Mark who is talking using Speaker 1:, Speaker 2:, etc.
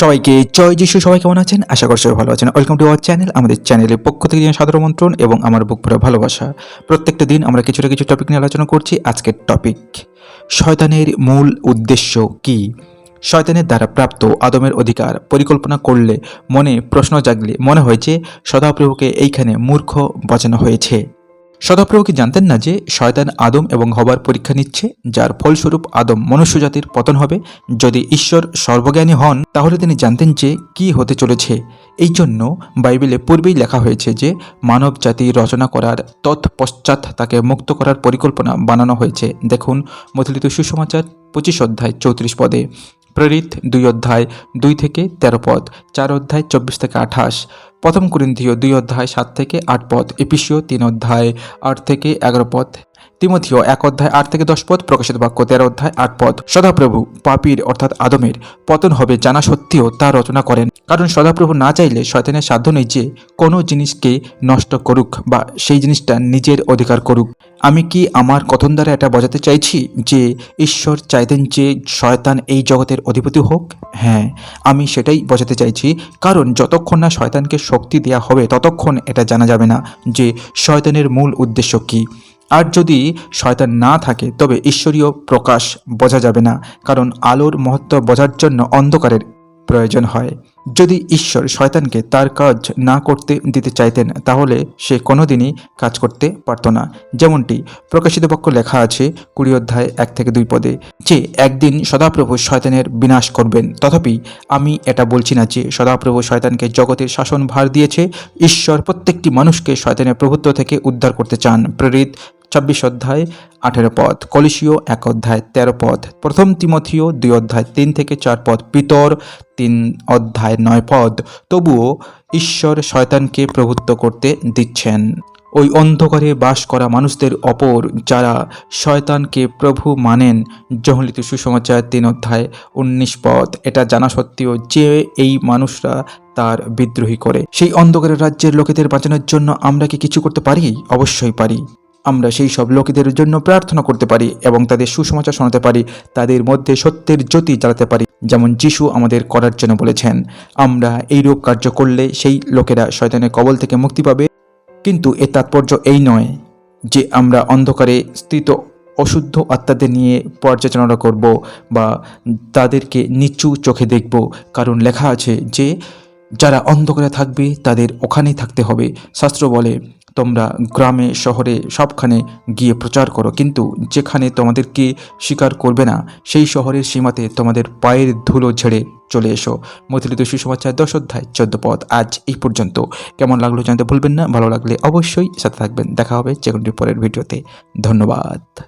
Speaker 1: সবাইকে জয় যিশু। সবাই কেমন আছেন? আশা করি সবাই ভালো আছেন। ওয়েলকাম টু আওয়ার চ্যানেল আমাদের চ্যানেলের পক্ষ থেকে জানাই সাদর আমন্ত্রণ এবং আমার বুক ভরা ভালোবাসা। প্রত্যেকটা দিন আমরা কিছু না কিছু টপিক নিয়ে আলোচনা করছি। আজকের টপিক শয়তানের মূল উদ্দেশ্য কি? শয়তানের দ্বারা প্রাপ্ত আদমের অধিকার পরিকল্পনা করলে মনে প্রশ্ন জাগলে মনে হয় যে সদাপ্রভুকে এইখানে মূর্খ বাঁচানো হয়েছে। সদাপ্রভু কি জানতেন না যে শয়তান আদম এবং হবার পরীক্ষা নিচ্ছে, যার ফলস্বরূপ আদম মনুষ্যজাতির পতন হবে? যদি ঈশ্বর সর্বজ্ঞানী হন, তাহলে তিনি জানতেন যে কি হতে চলেছে। এই জন্য বাইবেলে পূর্বেই লেখা হয়েছে যে মানব জাতি রচনা করার তৎপশ্চাৎ তাকে মুক্ত করার পরিকল্পনা বানানো হয়েছে। দেখুন মথলিত সুসমাচার, পঁচিশ অধ্যায়, চৌত্রিশ পদে। প্রেরিত দুই অধ্যায় দুই থেকে তেরো পদ, চার অধ্যায় চব্বিশ থেকে আঠাশ, প্রথম করিন্থীয় দুই অধ্যায় সাত থেকে আট পদ এপিসিও তিন অধ্যায় আট থেকে এগারো পদ তিমথিও এক অধ্যায় আট থেকে দশ পদ, প্রকাশিত বাক্য তেরো অধ্যায় আট পদ। সদাপ্রভু পাপির অর্থাৎ আদমের পতন হবে জানা সত্ত্বেও তা রচনা করেন। কারণ সদাপ্রভু না চাইলে শয়তানের সাধ্য নেই যে কোনো জিনিসকে নষ্ট করুক বা সেই জিনিসটা নিজের অধিকার করুক। আমি কি আমার কথন দ্বারা এটা বোঝাতে চাইছি যে ঈশ্বর চাইতেন যে শয়তান এই জগতের অধিপতি হোক? হ্যাঁ আমি সেটাই বোঝাতে চাইছি। কারণ যতক্ষণ না শয়তানকে শক্তি দেওয়া হবে, ততক্ষণ এটা জানা যাবে না যে শয়তানের মূল উদ্দেশ্য কী। আর যদি শয়তান না থাকে, তবে ঈশ্বরীয় প্রকাশ বোঝা যাবে না। কারণ আলোর মহত্ব বোঝার জন্য অন্ধকারের প্রয়োজন হয়। যদি ঈশ্বর শয়তানকে তার কাজ না করতে দিতে চাইতেন, তাহলে সে কোনোদিনই কাজ করতে পারত না। যেমনটি প্রকাশিত পক্ষ লেখা আছে কুড়ি অধ্যায় এক থেকে দুই পদে, যে একদিন সদাপ্রভু শয়তানের বিনাশ করবেন। তথাপি আমি এটা বলছি না যে সদাপ্রভু শয়তানকে জগতের শাসন ভার দিয়েছে, ঈশ্বর প্রত্যেকটি মানুষকে শয়তানের প্রভুত্ব থেকে উদ্ধার করতে চান। প্রেরিত ছাব্বিশ অধ্যায় আঠেরো পদ কলিসীয় এক অধ্যায় তেরো পদ, প্রথম তিমথিও দুই অধ্যায় তিন থেকে চার পদ, পিতর তিন অধ্যায় নয় পদ। তবুও ঈশ্বর শয়তানকে প্রভুত্ব করতে দিচ্ছেন। ওই অন্ধকারে বাস করা মানুষদের অপর, যারা শয়তানকে প্রভু মানেন জহলিত সুসমাচার তিন অধ্যায় উনিশ পদ, এটা জানা সত্ত্বেও যে এই মানুষরা তার বিদ্রোহী করে। সেই অন্ধকারের রাজ্যের লোকেদের বাঁচানোর জন্য আমরা কি কিছু করতে পারি? অবশ্যই পারি। আমরা সেই সব লোকেদের জন্য প্রার্থনা করতে পারি এবং তাদের সুসমাচার শোনাতে পারি, তাদের মধ্যে সত্যের জ্যোতি জ্বালাতে পারি, যেমন যিশু আমাদের করার জন্য বলেছেন। আমরা এই রূপ কার্য করলে সেই লোকেরা শয়তানের কবল থেকে মুক্তি পাবে। কিন্তু এর তাৎপর্য এই নয় যে আমরা অন্ধকারে স্থিত অশুদ্ধ আত্মাদের নিয়ে পর্যালোচনা করব বা তাদেরকে নিচু চোখে দেখব। কারণ লেখা আছে যে, যারা অন্ধকারে থাকবে তাদের ওখানেই থাকতে হবে। শাস্ত্র বলে তোমরা গ্রামে, শহরে সবখানে গিয়ে প্রচার করো। কিন্তু যেখানে তোমাদেরকে স্বীকার করবে না, সেই শহরের সীমাতে তোমাদের পায়ের ধুলো ঝেড়ে চলে এসো। মথিলিত সুসমাচার দশ অধ্যায় চোদ্দ পদ। আজ এই পর্যন্ত। কেমন লাগল জানতে ভুলবেন না, ভালো লাগলে অবশ্যই সাথে থাকবেন। দেখা হবে যে কোনটি পরের ভিডিওতে। ধন্যবাদ।